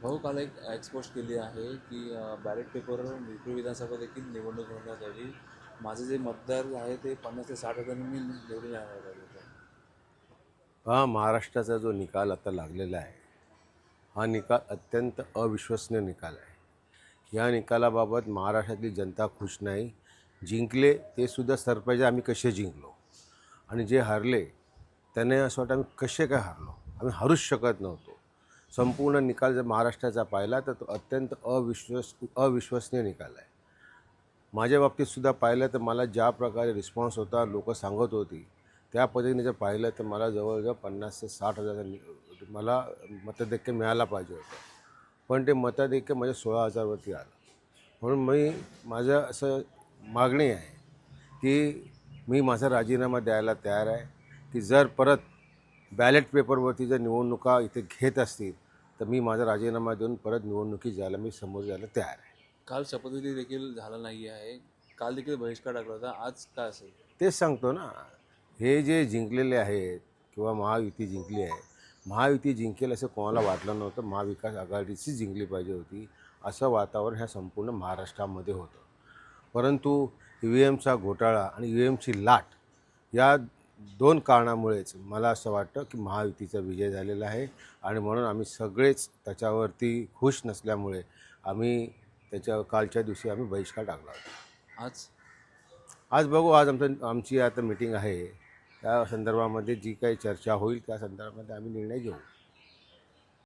भाऊ काल एक एक्सपोस्ट केली आहे की बॅलेट पेपरवर मिरपूर विधानसभा देखील निवडणूक होण्यात यावी माझे जे मतदार आहे ते पन्नास ते साठ हजार मी निवडून येणार हा महाराष्ट्राचा जो निकाल आता लागलेला आहे हा निकाल अत्यंत अविश्वसनीय निकाल आहे. या निकालाबाबत महाराष्ट्रातली जनता खुश नाही. जिंकले ते सुद्धा सरप्राईज आम्ही कसे जिंकलो? आणि जे हरले त्याने असं वाटतं आम्ही कसे काय हरलो? आम्ही हरूच शकत नव्हतो. संपूर्ण निकाल जर महाराष्ट्राचा पाहिला तर तो अत्यंत अविश्वस अविश्वसनीय निकाल आहे. माझ्या बाबतीतसुद्धा पाहिलं तर मला ज्या प्रकारे रिस्पॉन्स होता लोक सांगत होती त्या पद्धतीने जर पाहिलं तर मला जवळजवळ पन्नास ते साठ हजार मला मतदैक्य मिळायला पाहिजे होतं. पण ते मतदैक्य माझ्या सोळा हजारवरती आलं. म्हणून मी माझं असं मागणी आहे की मी माझा राजीनामा द्यायला तयार आहे की जर परत बॅलेट पेपरवरती जर निवडणुका इथे घेत असतील तर मी माझा राजीनामा देऊन परत निवडणुकीत जायला मी समोर जायला तयार आहे. काल शपथविधी देखील झाला नाही आहे. काल देखील बहिष्कार टाकला होता. आज काय असेल? तेच सांगतो ना. हे जे जिंकलेले आहेत किंवा महायुती जिंकली आहे महायुती जिंकेल असं कोणाला वाटलं नव्हतं. महाविकास आघाडीची जिंकली पाहिजे होती. असं वातावरण ह्या संपूर्ण महाराष्ट्रामध्ये होतं. परंतु ई व्ही एमचा घोटाळा आणि ई व्ही एमची लाट या दोन कारणामुळेच मला असं वाटतं की महायुतीचा विजय झालेला आहे आणि म्हणून आम्ही सगळेच त्याच्यावरती खुश नसल्यामुळे आम्ही त्याच्या कालच्या दिवशी आम्ही बहिष्कार टाकला होता. आज? आज बघू आज आमचं आमची आता मिटिंग आहे. त्या संदर्भामध्ये जी काही चर्चा होईल त्या संदर्भामध्ये आम्ही निर्णय घेऊ.